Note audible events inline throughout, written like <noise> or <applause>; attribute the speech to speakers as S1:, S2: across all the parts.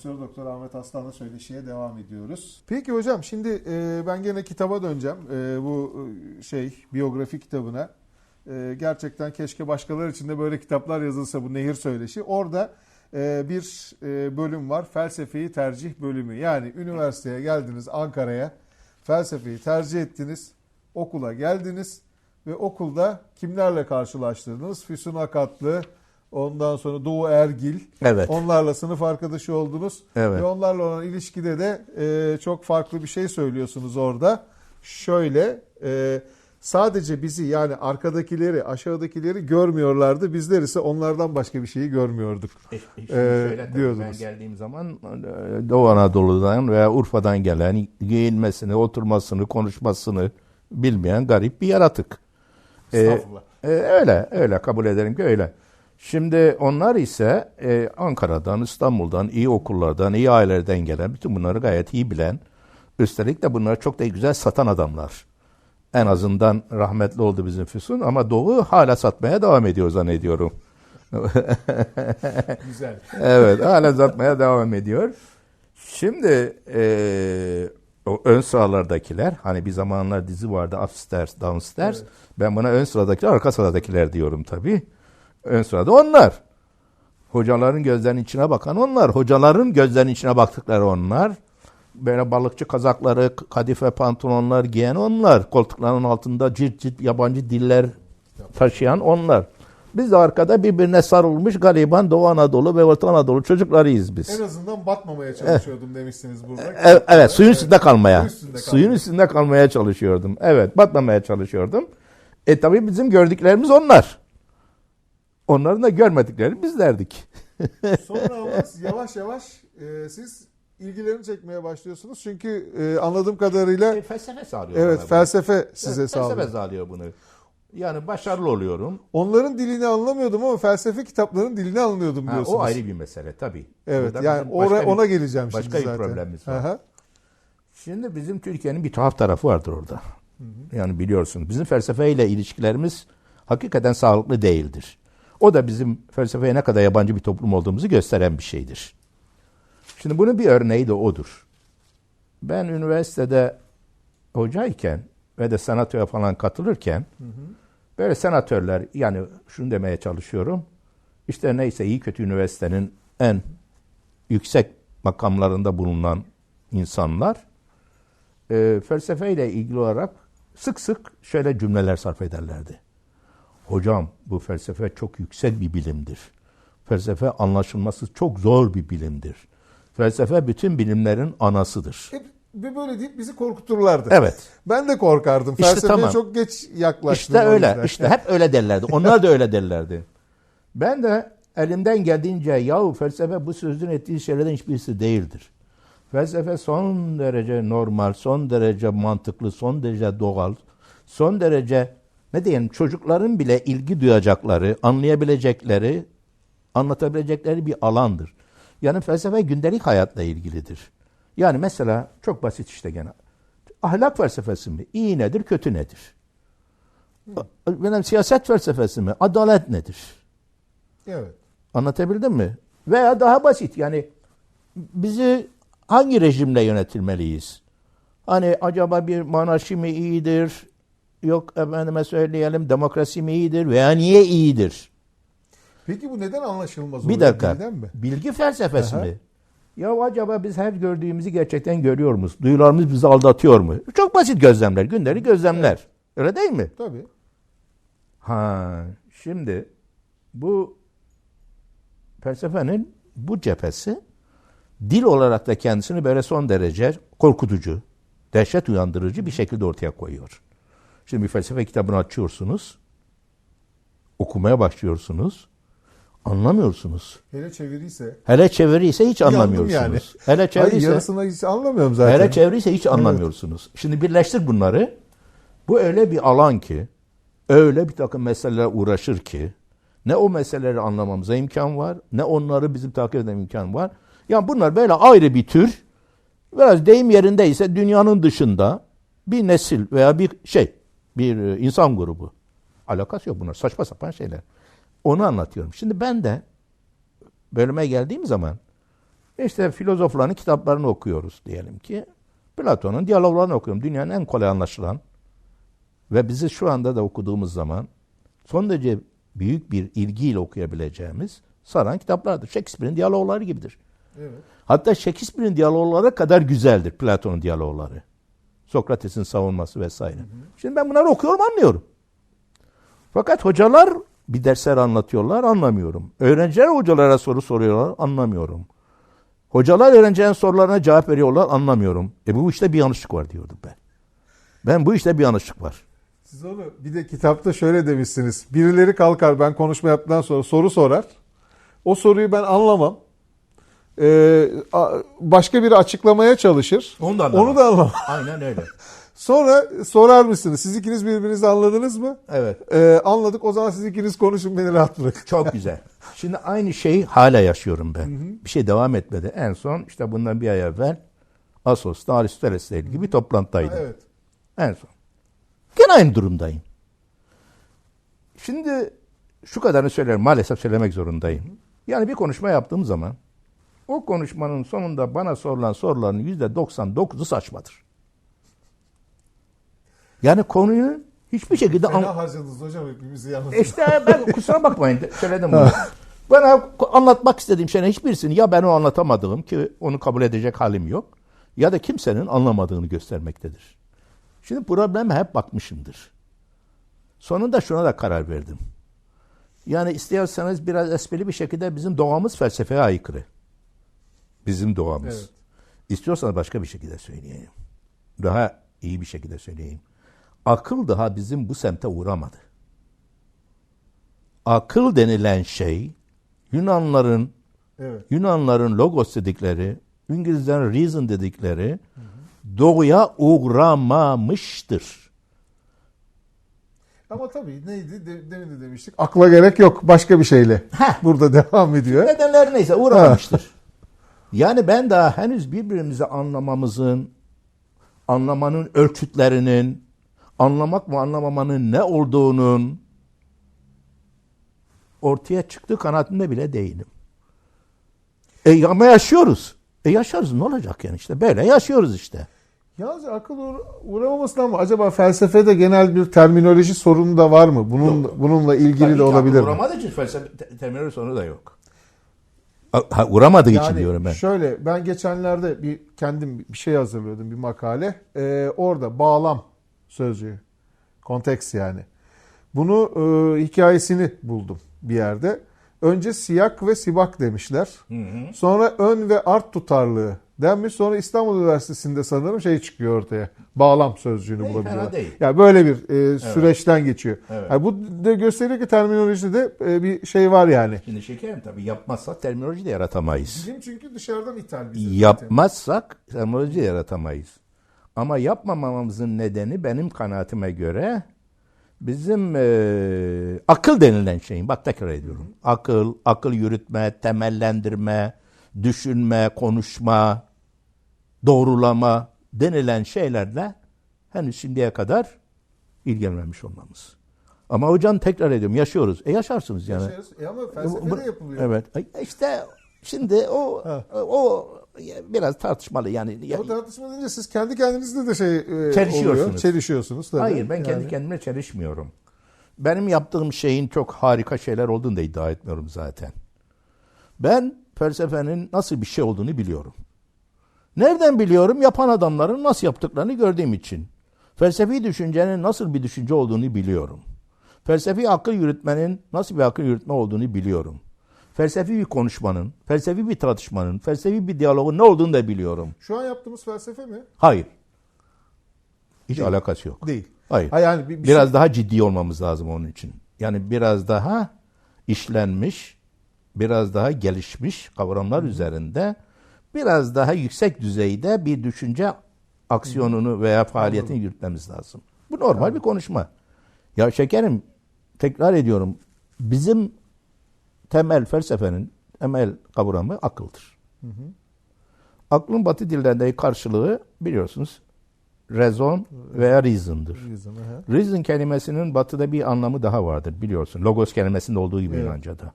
S1: Profesör Doktor Ahmet Aslan'la söyleşiye devam ediyoruz. Peki hocam şimdi e, ben gene kitaba döneceğim. E, bu e, şey biyografi kitabına. E, gerçekten keşke başkaları için de böyle kitaplar yazılsa bu nehir söyleşi. Orada e, bir e, bölüm var. Felsefeyi tercih bölümü. Yani üniversiteye geldiniz Ankara'ya. Felsefeyi tercih ettiniz. Okula geldiniz ve okulda kimlerle karşılaştırdınız? Füsun Akatlı, ondan sonra Doğu Ergil.
S2: Evet.
S1: Onlarla sınıf arkadaşı oldunuz.
S2: Evet.
S1: Ve onlarla olan ilişkide de e, çok farklı bir şey söylüyorsunuz orada. Şöyle e, sadece bizi yani arkadakileri aşağıdakileri görmüyorlardı. Bizler ise onlardan başka bir şeyi görmüyorduk.
S2: E, şimdi
S1: Ee,
S2: şöyle
S1: diyordunuz.
S2: Ben geldiğim zaman e, Doğu Anadolu'dan veya Urfa'dan gelen giyinmesini, oturmasını, konuşmasını bilmeyen garip bir yaratık. Ee,
S1: Estağfurullah.
S2: e, öyle, öyle kabul ederim ki öyle. Şimdi onlar ise e, Ankara'dan, İstanbul'dan, iyi okullardan, iyi ailelerden gelen, bütün bunları gayet iyi bilen, üstelik de bunları çok da güzel satan adamlar. En azından rahmetli oldu bizim Füsun ama Doğu hala satmaya devam ediyor zannediyorum. <laughs>
S1: Güzel.
S2: Evet hala zatmaya devam ediyor. Şimdi e, o ön sıralardakiler hani bir zamanlar dizi vardı upstairs downstairs.
S1: Evet.
S2: Ben buna ön sıradakiler arka sıradakiler diyorum tabii. Ön sırada onlar. Hocaların gözlerinin içine bakan onlar. Hocaların gözlerinin içine baktıkları onlar. Böyle balıkçı kazakları, kadife pantolonlar giyen onlar. Koltuklarının altında cilt cilt yabancı diller taşıyan onlar. Biz de arkada birbirine sarılmış gariban Doğu Anadolu ve Orta Anadolu çocuklarıyız biz.
S1: En azından batmamaya çalışıyordum demişsiniz burada.
S2: Evet, evet suyun üstünde kalmaya.
S1: Suyun üstünde
S2: Suyun
S1: kalmaya.
S2: üstünde kalmaya çalışıyordum. Evet batmamaya çalışıyordum. E tabii bizim gördüklerimiz onlar. Onların da görmedikleri bizlerdik. <laughs>
S1: Sonra ama yavaş yavaş e, siz ilgilerini çekmeye başlıyorsunuz. Çünkü e, anladığım kadarıyla
S2: E, felsefe sağlıyor.
S1: evet
S2: bana bunu.
S1: felsefe size
S2: Evet,
S1: sağlıyor.
S2: Felsefe sağlıyor bunu. Yani başarılı oluyorum.
S1: Onların dilini anlamıyordum ama felsefe kitaplarının dilini anlıyordum
S2: Ha,
S1: diyorsunuz.
S2: o ayrı bir mesele tabii.
S1: Evet
S2: Burada
S1: yani
S2: bizim başka
S1: ora,
S2: bir-
S1: ona geleceğim şimdi
S2: başka bir
S1: zaten.
S2: problemimiz var.
S1: Aha.
S2: Şimdi bizim Türkiye'nin bir tuhaf tarafı vardır orada. Yani biliyorsun bizim felsefeyle ilişkilerimiz hakikaten sağlıklı değildir. O da bizim felsefeye ne kadar yabancı bir toplum olduğumuzu gösteren bir şeydir. Şimdi bunun bir örneği de odur. Ben üniversitede hocayken ve de senatoya falan katılırken böyle senatörler yani şunu demeye çalışıyorum. İşte neyse iyi kötü üniversitenin en yüksek makamlarında bulunan insanlar e, felsefeyle ilgili olarak sık sık şöyle cümleler sarf ederlerdi. Hocam bu felsefe çok yüksek bir bilimdir. Felsefe anlaşılması çok zor bir bilimdir. Felsefe bütün bilimlerin anasıdır.
S1: Hep bir böyle deyip bizi korkuturlardı.
S2: Evet.
S1: Ben de korkardım.
S2: İşte
S1: Felsefeye
S2: tamam.
S1: çok geç yaklaştım.
S2: İşte öyle.
S1: yüzden.
S2: İşte hep öyle derlerdi. Onlar da öyle derlerdi. Ben de elimden geldiğince yahu felsefe bu sözün ettiği şeylerden hiçbirisi değildir. Felsefe son derece normal, son derece mantıklı, son derece doğal, son derece ne diyelim çocukların bile ilgi duyacakları, anlayabilecekleri, anlatabilecekleri bir alandır. Yani felsefe gündelik hayatla ilgilidir. Yani mesela çok basit işte gene. Ahlak felsefesi mi? İyi nedir, kötü nedir? Benim siyaset felsefesi mi? Adalet nedir?
S1: Evet.
S2: Anlatabildim mi? Veya daha basit yani bizi hangi rejimle yönetilmeliyiz? Hani acaba bir monarşi mi iyidir? Yok efendime söyleyelim demokrasi mi iyidir veya niye iyidir?
S1: Peki bu neden anlaşılmaz
S2: Bir dakika.
S1: Neden mi?
S2: Bilgi felsefesi
S1: Aha.
S2: mi? Ya acaba biz her gördüğümüzü gerçekten görüyor muyuz? Duyularımız bizi aldatıyor mu? Çok basit gözlemler, gündelik gözlemler. Öyle değil mi?
S1: Tabii.
S2: Ha, şimdi bu felsefenin bu cephesi dil olarak da kendisini böyle son derece korkutucu, dehşet uyandırıcı bir şekilde ortaya koyuyor. Şimdi bir felsefe kitabını açıyorsunuz, okumaya başlıyorsunuz, anlamıyorsunuz.
S1: Hele çeviriyse.
S2: Hele çeviriyse hiç anlamıyorsunuz.
S1: yani.
S2: Hele
S1: Hayır,
S2: çeviriyse
S1: yarısını hiç anlamıyorum zaten.
S2: Hele çeviriyse hiç anlamıyorsunuz. Şimdi birleştir bunları. Bu öyle bir alan ki, öyle bir takım meseleler uğraşır ki, ne o meseleleri anlamamıza imkan var, ne onları bizim takip etmemize imkan var. Yani bunlar böyle ayrı bir tür, biraz deyim yerindeyse dünyanın dışında bir nesil veya bir şey, bir e, insan grubu. Alakası yok bunlar, saçma sapan şeyler. Onu anlatıyorum. Şimdi ben de bölüme geldiğim zaman İşte filozofların kitaplarını okuyoruz diyelim ki. Platon'un diyaloglarını okuyorum. Dünyanın en kolay anlaşılan ve bizi şu anda da okuduğumuz zaman son derece büyük bir ilgiyle okuyabileceğimiz saran kitaplardır. Shakespeare'in diyalogları gibidir.
S1: Evet.
S2: Hatta Shakespeare'in diyalogları kadar güzeldir Platon'un diyalogları. Sokrates'in savunması vesaire. Şimdi ben bunları okuyorum anlıyorum. Fakat hocalar bir dersler anlatıyorlar anlamıyorum. Öğrenciler hocalara soru soruyorlar anlamıyorum. Hocalar öğrencilerin sorularına cevap veriyorlar anlamıyorum. E bu işte bir yanlışlık var diyordum ben. Ben bu işte bir yanlışlık var.
S1: Siz onu bir de kitapta şöyle demişsiniz. Birileri kalkar ben konuşma yaptıktan sonra soru sorar. O soruyu ben anlamam. Ee, başka biri açıklamaya çalışır.
S2: Onu da anlamam.
S1: Onu da anlamam.
S2: Aynen öyle. <laughs>
S1: Sonra sorar mısınız? Siz ikiniz birbirinizi anladınız mı?
S2: Evet.
S1: Ee, anladık. O zaman siz ikiniz konuşun beni rahat bırakın.
S2: Çok güzel. Şimdi aynı şeyi hala yaşıyorum ben. Bir şey devam etmedi. En son işte bundan bir ay evvel Asos'ta Aristoteles'le ilgili bir toplantıdaydım.
S1: Evet.
S2: En son. Gene aynı durumdayım. Şimdi şu kadarını söylerim. Maalesef söylemek zorundayım. Yani bir konuşma yaptığım zaman o konuşmanın sonunda bana sorulan soruların yüzde 99'u saçmadır. Yani konuyu hiçbir şekilde an-
S1: harcadınız hocam hepimizi yalnız.
S2: işte ben <laughs> kusura bakmayın söyledim bunu. Bana anlatmak istediğim şeyin hiçbirisini ya ben o anlatamadım ki onu kabul edecek halim yok ya da kimsenin anlamadığını göstermektedir. Şimdi probleme hep bakmışımdır. Sonunda şuna da karar verdim. Yani isterseniz biraz esprili bir şekilde bizim doğamız felsefeye aykırı. Bizim doğamız.
S1: Evet.
S2: İstiyorsanız başka bir şekilde söyleyeyim. Daha iyi bir şekilde söyleyeyim. Akıl daha bizim bu semte uğramadı. Akıl denilen şey Yunanların
S1: Evet.
S2: Yunanların logos dedikleri, İngilizlerin reason dedikleri doğuya uğramamıştır.
S1: Ama tabii neydi? De, demin de demiştik. Akla gerek yok. Başka bir şeyle.
S2: Heh.
S1: Burada <laughs> devam ediyor.
S2: Nedenler neyse uğramamıştır. Yani ben daha henüz birbirimizi anlamamızın, anlamanın ölçütlerinin, anlamak ve anlamamanın ne olduğunun ortaya çıktığı kanaatinde bile değilim. E ama yaşıyoruz. E yaşarız ne olacak yani işte böyle yaşıyoruz işte.
S1: Yalnız akıl uğra- uğramamasından mı? Acaba felsefede genel bir terminoloji sorunu da var mı? Bunun bununla ilgili de olabilir mi?
S2: Uğramadığı için felsefe te- temeli sonu da yok. Ha, uğramadığı için
S1: Yani
S2: diyorum ben.
S1: şöyle ben geçenlerde bir kendim bir şey hazırlıyordum bir makale. Ee, orada bağlam sözcüğü. Konteks yani. Bunu e, hikayesini buldum bir yerde. Önce siyak ve sibak demişler. Sonra ön ve art tutarlığı denmiş. Sonra İstanbul Üniversitesi'nde sanırım şey çıkıyor ortaya. Bağlam sözcüğünü
S2: İyi,
S1: bulabiliyorlar.
S2: değil.
S1: Yani böyle bir e, süreçten geçiyor.
S2: Evet.
S1: Yani bu da gösteriyor ki terminolojide e, bir şey var yani.
S2: Şimdi şekerim tabii yapmazsak terminoloji de yaratamayız.
S1: Bilim çünkü dışarıdan ithal bize.
S2: Yapmazsak terminoloji de yaratamayız. Ama yapmamamızın nedeni benim kanaatime göre bizim eee, akıl denilen şeyin, bak tekrar ediyorum. Akıl, akıl yürütme, temellendirme, düşünme, konuşma, doğrulama denilen şeylerle henüz şimdiye kadar ilgilenmemiş olmamız. Ama hocam tekrar ediyorum yaşıyoruz. E yaşarsınız yani.
S1: Yaşarız. E ama felsefe de yapılıyor.
S2: Evet. İşte şimdi o o biraz tartışmalı yani.
S1: O tartışma deyince siz kendi kendinizle de şey e,
S2: Çelişiyorsunuz.
S1: oluyor. Çelişiyorsunuz tabii.
S2: Hayır ben kendi
S1: Yani.
S2: kendime çelişmiyorum. Benim yaptığım şeyin çok harika şeyler olduğunu da iddia etmiyorum zaten. Ben felsefenin nasıl bir şey olduğunu biliyorum. Nereden biliyorum? Yapan adamların nasıl yaptıklarını gördüğüm için. Felsefi düşüncenin nasıl bir düşünce olduğunu biliyorum. Felsefi akıl yürütmenin nasıl bir akıl yürütme olduğunu biliyorum. Felsefi bir konuşmanın, felsefi bir tartışmanın, felsefi bir diyalogun ne olduğunu da biliyorum.
S1: Şu an yaptığımız felsefe mi?
S2: Hayır. Hiç
S1: Değil.
S2: alakası yok.
S1: Değil.
S2: Hayır.
S1: Ha yani bir, bir
S2: biraz
S1: şey-
S2: daha ciddi olmamız lazım onun için. Yani biraz daha işlenmiş, biraz daha gelişmiş kavramlar üzerinde biraz daha yüksek düzeyde bir düşünce aksiyonunu veya faaliyetini yürütmemiz lazım. Bu normal bir konuşma. Ya şekerim tekrar ediyorum bizim temel felsefenin temel kavramı akıldır. Aklın batı dillerindeki karşılığı biliyorsunuz rezon veya reason'dır.
S1: Reason, aha.
S2: Reason kelimesinin batıda bir anlamı daha vardır biliyorsun. Logos kelimesinde olduğu gibi
S1: Evet.
S2: Yunanca'da.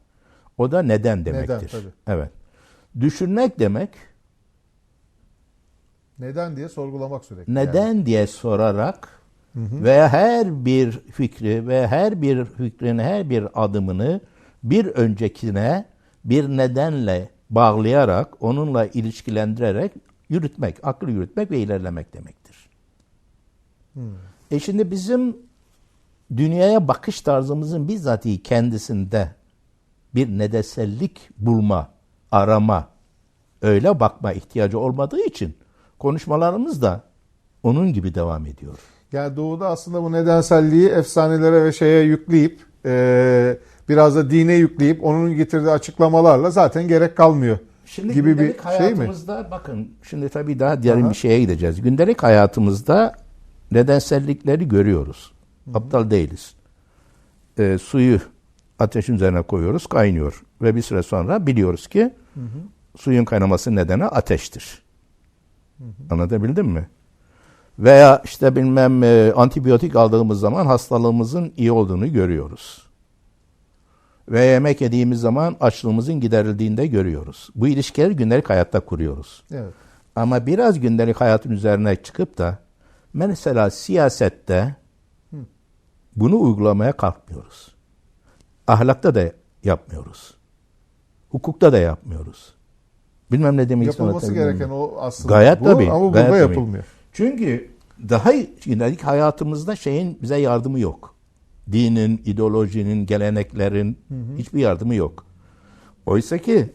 S2: O da neden demektir.
S1: tabii.
S2: Evet. Düşünmek demek
S1: Neden diye sorgulamak sürekli.
S2: neden diye sorarak veya her bir fikri ve her bir fikrin her bir adımını bir öncekine bir nedenle bağlayarak, onunla ilişkilendirerek yürütmek, akıl yürütmek ve ilerlemek demektir. E şimdi bizim dünyaya bakış tarzımızın bizzatihi kendisinde bir nedensellik bulma, arama, öyle bakma ihtiyacı olmadığı için konuşmalarımız da onun gibi devam ediyor.
S1: Yani doğuda aslında bu nedenselliği efsanelere ve şeye yükleyip e, biraz da dine yükleyip onun getirdiği açıklamalarla zaten gerek kalmıyor
S2: Şimdi
S1: gibi bir
S2: gündelik
S1: şey mi?
S2: hayatımızda bakın şimdi tabii daha
S1: Aha.
S2: bir şeye gideceğiz. Gündelik hayatımızda nedensellikleri görüyoruz. Aptal değiliz. Ee, suyu ateşin üzerine koyuyoruz, kaynıyor. Ve bir süre sonra biliyoruz ki suyun kaynaması nedeni ateştir. Anlatabildim mi? Veya işte bilmem e, antibiyotik aldığımız zaman hastalığımızın iyi olduğunu görüyoruz. Ve yemek yediğimiz zaman açlığımızın giderildiğinde görüyoruz. Bu ilişkileri gündelik hayatta kuruyoruz.
S1: Evet.
S2: Ama biraz gündelik hayatın üzerine çıkıp da mesela siyasette bunu uygulamaya kalkmıyoruz. Ahlakta da yapmıyoruz. Hukukta da yapmıyoruz. Bilmem ne demek
S1: Yapılması
S2: anlatabildim mi?
S1: gereken o aslında
S2: Gayet
S1: bu
S2: tabii,
S1: ama
S2: gayet
S1: burada
S2: tabii.
S1: yapılmıyor.
S2: Çünkü daha gündelik hayatımızda şeyin bize yardımı yok. Dinin, ideolojinin, geleneklerin hiçbir yardımı yok. Oysa ki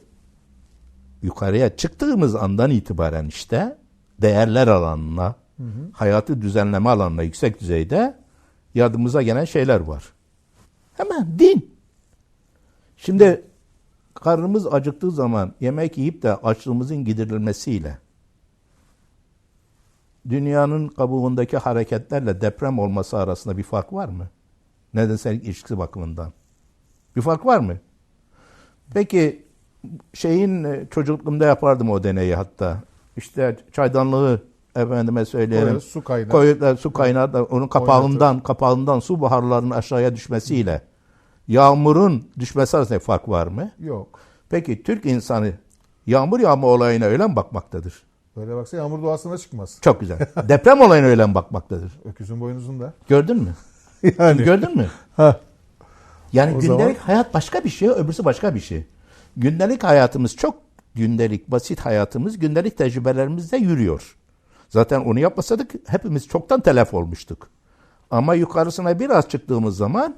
S2: yukarıya çıktığımız andan itibaren işte değerler alanına, hayatı düzenleme alanına yüksek düzeyde yardımımıza gelen şeyler var. Hemen din. Şimdi karnımız acıktığı zaman yemek yiyip de açlığımızın giderilmesiyle dünyanın kabuğundaki hareketlerle deprem olması arasında bir fark var mı? Nedensellik ilişkisi bakımından. Bir fark var mı? Peki şeyin e, çocukluğumda yapardım o deneyi hatta. İşte çaydanlığı efendime söyleyelim.
S1: Koyarız, su kaynar.
S2: Koyarlar, su kaynar da onun kapağından kapağından su buharlarının aşağıya düşmesiyle yağmurun düşmesi arasında fark var mı?
S1: Yok.
S2: Peki Türk insanı yağmur yağma olayına öyle mi bakmaktadır?
S1: Böyle baksa yağmur doğasına çıkmaz.
S2: Çok güzel. <laughs> Deprem olayına öyle mi bakmaktadır?
S1: Öküzün boynuzunda.
S2: Gördün mü? <laughs>
S1: Yani.
S2: Gördün mü?
S1: Ha.
S2: Yani
S1: O
S2: gündelik
S1: zaman-
S2: hayat başka bir şey, öbürsü başka bir şey. Gündelik hayatımız çok gündelik, basit hayatımız gündelik tecrübelerimizde yürüyor. Zaten onu yapmasaydık hepimiz çoktan telef olmuştuk. Ama yukarısına biraz çıktığımız zaman,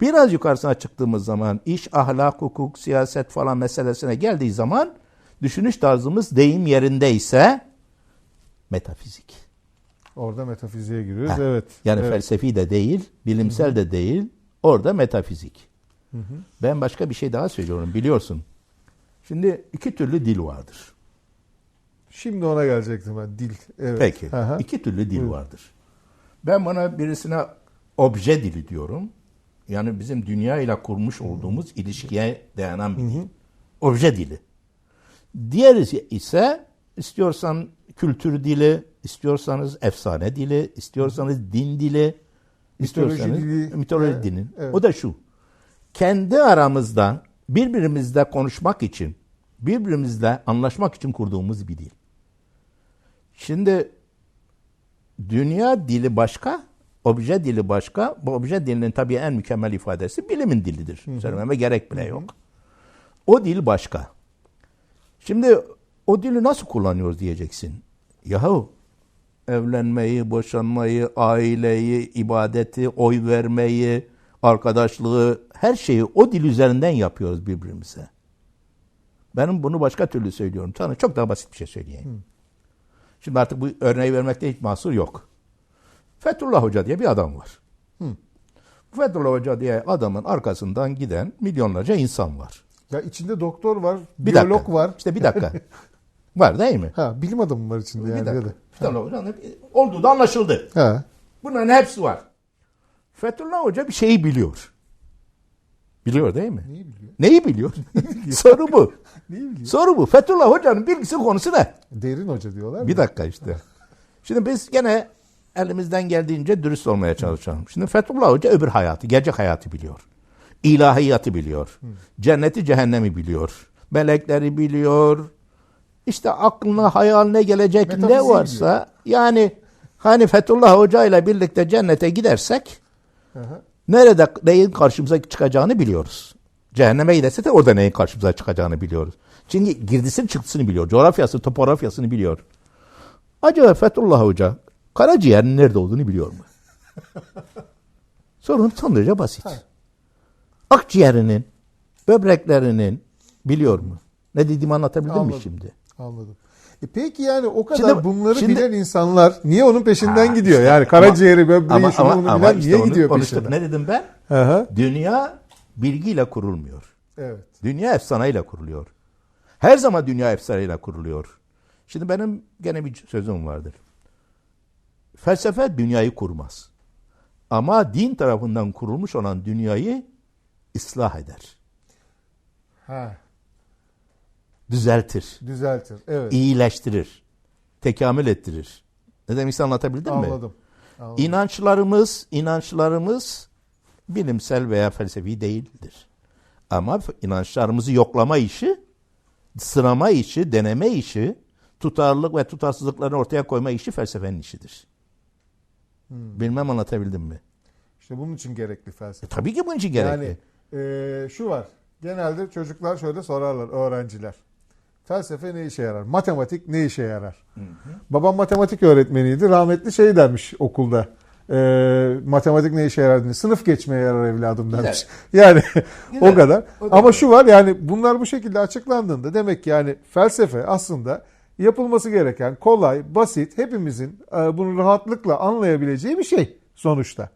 S2: biraz yukarısına çıktığımız zaman iş, ahlak, hukuk, siyaset falan meselesine geldiği zaman düşünüş tarzımız deyim yerindeyse metafizik.
S1: Orada metafiziğe giriyoruz.
S2: Ha,
S1: Evet.
S2: Yani
S1: evet.
S2: felsefi de değil, bilimsel de değil. Orada metafizik. Ben başka bir şey daha söylüyorum biliyorsun. Şimdi iki türlü dil vardır.
S1: Şimdi ona gelecektim ben. Dil. Evet.
S2: Peki.
S1: Aha.
S2: iki türlü dil
S1: Buyurun.
S2: vardır. Ben buna birisine obje dili diyorum. Yani bizim dünya ile kurmuş olduğumuz ilişkiye dayanan bir dil. Obje dili. Diğeri ise istiyorsan kültür dili, istiyorsanız efsane dili, istiyorsanız din dili,
S1: Mitoloji
S2: istiyorsanız
S1: dili.
S2: mitoloji
S1: Evet, evet.
S2: O da şu. Kendi aramızda birbirimizle konuşmak için, birbirimizle anlaşmak için kurduğumuz bir dil. Şimdi dünya dili başka, obje dili başka. Bu obje dilinin tabii en mükemmel ifadesi bilimin dilidir. Söylememe gerek bile yok. O dil başka. Şimdi o dili nasıl kullanıyoruz diyeceksin. Yahu evlenmeyi, boşanmayı, aileyi, ibadeti, oy vermeyi, arkadaşlığı, her şeyi o dil üzerinden yapıyoruz birbirimize. Benim bunu başka türlü söylüyorum. Sana çok daha basit bir şey söyleyeyim. Şimdi artık bu örneği vermekte hiç mahsur yok. Fethullah Hoca diye bir adam var. Bu Fethullah Hoca diye adamın arkasından giden milyonlarca insan var.
S1: Ya içinde doktor var,
S2: Bir
S1: biyolog
S2: dakika.
S1: var.
S2: İşte bir dakika. <laughs> var değil mi?
S1: Ha, bilim adamı var içinde
S2: Bir
S1: yani.
S2: dakika. Fethullah Hoca'nın olduğu da anlaşıldı.
S1: Ha.
S2: Bunların hepsi var. Fethullah Hoca bir şeyi biliyor. Biliyor değil mi?
S1: Neyi biliyor?
S2: Neyi biliyor? <laughs> Soru bu. <laughs>
S1: Neyi biliyor?
S2: Soru bu. Fethullah Hoca'nın bilgisi konusu ne?
S1: Derin hoca diyorlar mı?
S2: Bir dakika işte. Şimdi biz gene elimizden geldiğince dürüst olmaya çalışalım. Şimdi Fethullah Hoca öbür hayatı, gerçek hayatı biliyor. İlahiyatı biliyor. Cenneti, cehennemi biliyor. melekleri biliyor. İşte aklına hayaline gelecek ne
S1: Metafiziği
S2: varsa yani hani Fethullah Hoca ile birlikte cennete gidersek
S1: Hı hı.
S2: nerede neyin karşımıza çıkacağını biliyoruz. Cehenneme giderse de orada neyin karşımıza çıkacağını biliyoruz. Çünkü girdisini çıktısını biliyor. Coğrafyasını, topografyasını biliyor. Acaba Fethullah Hoca karaciğerin nerede olduğunu biliyor mu? Sorun son derece basit. Akciğerinin, böbreklerinin biliyor mu? Ne dediğimi anlatabildim
S1: Anladım.
S2: mi şimdi?
S1: Anladım. E peki yani o kadar
S2: Şimdi-
S1: bunları
S2: şimdi-
S1: bilen insanlar niye onun peşinden
S2: Ha,
S1: gidiyor?
S2: işte
S1: yani karaciğeri, böbreği,
S2: Ama,
S1: şunu
S2: ama,
S1: bunu bilen
S2: işte
S1: niye
S2: onu
S1: gidiyor
S2: konuştuk.
S1: peşinden?
S2: Ne dedim ben?
S1: Hı.
S2: Dünya bilgiyle kurulmuyor.
S1: Evet.
S2: Dünya efsaneyle kuruluyor. Her zaman dünya efsaneyle kuruluyor. Şimdi benim gene bir sözüm vardır. Felsefe dünyayı kurmaz. Ama din tarafından kurulmuş olan dünyayı ıslah eder.
S1: Ha,
S2: Düzeltir.
S1: düzeltir. Evet.
S2: iyileştirir. Tekamül ettirir. Ne demek anlatabildim mi?
S1: Anladım. Anladım.
S2: İnançlarımız, inançlarımız bilimsel veya felsefi değildir. Ama inançlarımızı yoklama işi, sırama işi, deneme işi, tutarlılık ve tutarsızlıklarını ortaya koyma işi felsefenin işidir. Bilmem anlatabildim mi?
S1: İşte bunun için gerekli felsefe.
S2: E, tabii ki bunun için gerekli.
S1: Yani e, şu var. Genelde çocuklar şöyle sorarlar öğrenciler. Felsefe ne işe yarar? Matematik ne işe yarar? Babam matematik öğretmeniydi. Rahmetli şey dermiş okulda. E, matematik ne işe yarar? diye. Sınıf geçmeye yarar evladım dermiş. <laughs> Yani
S2: Güzel.
S1: o kadar.
S2: O
S1: Ama şu var yani bunlar bu şekilde açıklandığında demek ki yani felsefe aslında yapılması gereken kolay, basit, hepimizin e, bunu rahatlıkla anlayabileceği bir şey sonuçta.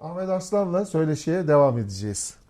S1: Ahmet Arslan'la söyleşiye devam edeceğiz.